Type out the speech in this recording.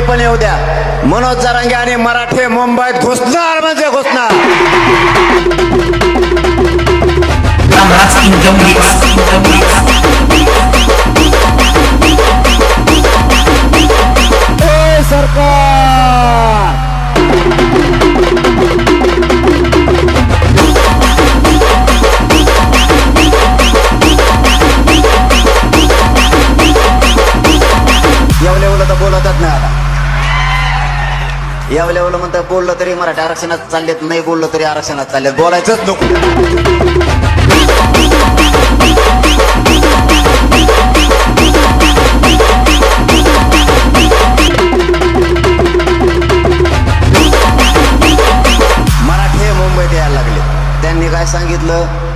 कोणी पण येऊ द्या. मनोज जरांगे आणि मराठे मुंबईत घुसणार म्हणजे घुसणार. या लेवलला म्हणतात बोललं तरी मराठी आरक्षणात चाललेत नाही बोललं तरी आरक्षणात चाललेत. बोलायचंच नको. मराठी मुंबईत यायला लागले. त्यांनी काय सांगितलं?